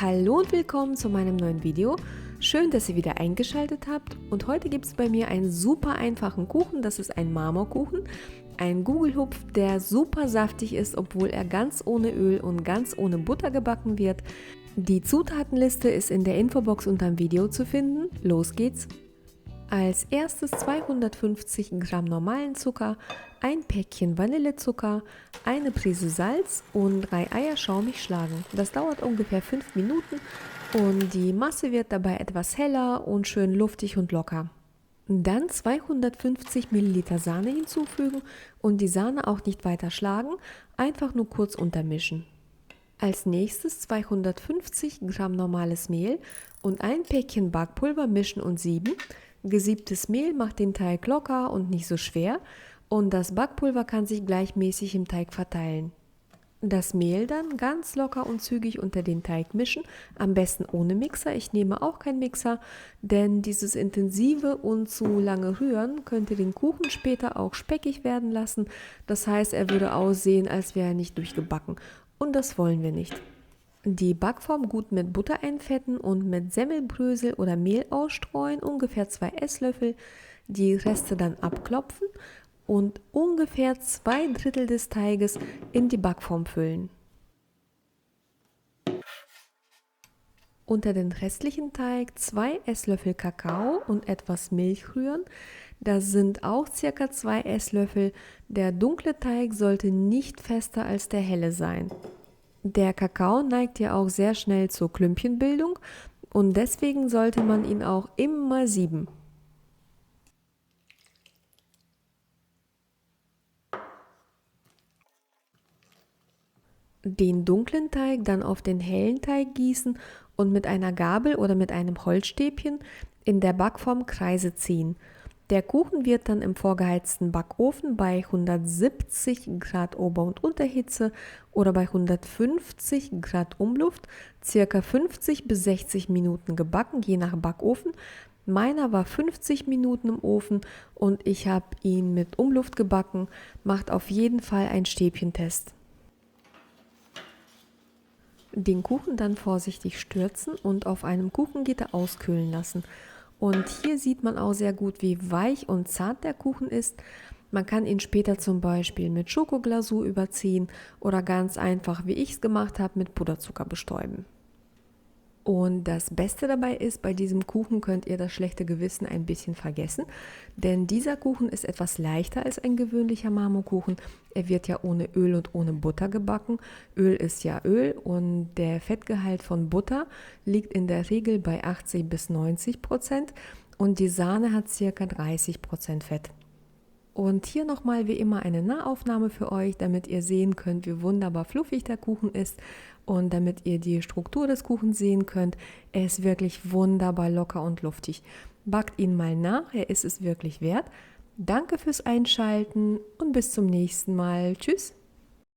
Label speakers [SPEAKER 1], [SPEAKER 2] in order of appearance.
[SPEAKER 1] Hallo und willkommen zu meinem neuen Video. Schön, dass ihr wieder eingeschaltet habt und heute gibt es bei mir einen super einfachen Kuchen. Das ist ein Marmorkuchen, ein Gugelhupf, der super saftig ist, obwohl er ganz ohne Öl und ganz ohne Butter gebacken wird. Die Zutatenliste ist in der Infobox unter dem Video zu finden. Los geht's! Als erstes 250 Gramm normalen Zucker, ein Päckchen Vanillezucker, eine Prise Salz und drei Eier schaumig schlagen. Das dauert ungefähr 5 Minuten und die Masse wird dabei etwas heller und schön luftig und locker. Dann 250 Milliliter Sahne hinzufügen und die Sahne auch nicht weiter schlagen, einfach nur kurz untermischen. Als nächstes 250 Gramm normales Mehl und ein Päckchen Backpulver mischen und sieben. Gesiebtes Mehl macht den Teig locker und nicht so schwer und das Backpulver kann sich gleichmäßig im Teig verteilen. Das Mehl dann ganz locker und zügig unter den Teig mischen, am besten ohne Mixer. Ich nehme auch keinen Mixer, denn dieses intensive und zu lange Rühren könnte den Kuchen später auch speckig werden lassen. Das heißt, er würde aussehen, als wäre er nicht durchgebacken. Und das wollen wir nicht. Die Backform gut mit Butter einfetten und mit Semmelbrösel oder Mehl ausstreuen, ungefähr zwei Esslöffel. Die Reste dann abklopfen und ungefähr zwei Drittel des Teiges in die Backform füllen. Unter den restlichen Teig zwei Esslöffel Kakao und etwas Milch rühren. Das sind auch circa zwei Esslöffel. Der dunkle Teig sollte nicht fester als der helle sein. Der Kakao neigt ja auch sehr schnell zur Klümpchenbildung und deswegen sollte man ihn auch immer sieben. Den dunklen Teig dann auf den hellen Teig gießen und mit einer Gabel oder mit einem Holzstäbchen in der Backform Kreise ziehen. Der Kuchen wird dann im vorgeheizten Backofen bei 170 Grad Ober- und Unterhitze oder bei 150 Grad Umluft circa 50 bis 60 Minuten gebacken, je nach Backofen. Meiner war 50 Minuten im Ofen und ich habe ihn mit Umluft gebacken. Macht auf jeden Fall ein Stäbchentest. Den Kuchen dann vorsichtig stürzen und auf einem Kuchengitter auskühlen lassen. Und hier sieht man auch sehr gut, wie weich und zart der Kuchen ist. Man kann ihn später zum Beispiel mit Schokoglasur überziehen oder ganz einfach, wie ich es gemacht habe, mit Puderzucker bestäuben. Und das Beste dabei ist, bei diesem Kuchen könnt ihr das schlechte Gewissen ein bisschen vergessen, denn dieser Kuchen ist etwas leichter als ein gewöhnlicher Marmorkuchen. Er wird ja ohne Öl und ohne Butter gebacken. Öl ist ja Öl und der Fettgehalt von Butter liegt in der Regel bei 80 bis 90 Prozent und die Sahne hat circa 30 Prozent Fett. Und hier nochmal wie immer eine Nahaufnahme für euch, damit ihr sehen könnt, wie wunderbar fluffig der Kuchen ist und damit ihr die Struktur des Kuchens sehen könnt. Er ist wirklich wunderbar locker und luftig. Backt ihn mal nach, er ist es wirklich wert. Danke fürs Einschalten und bis zum nächsten Mal. Tschüss.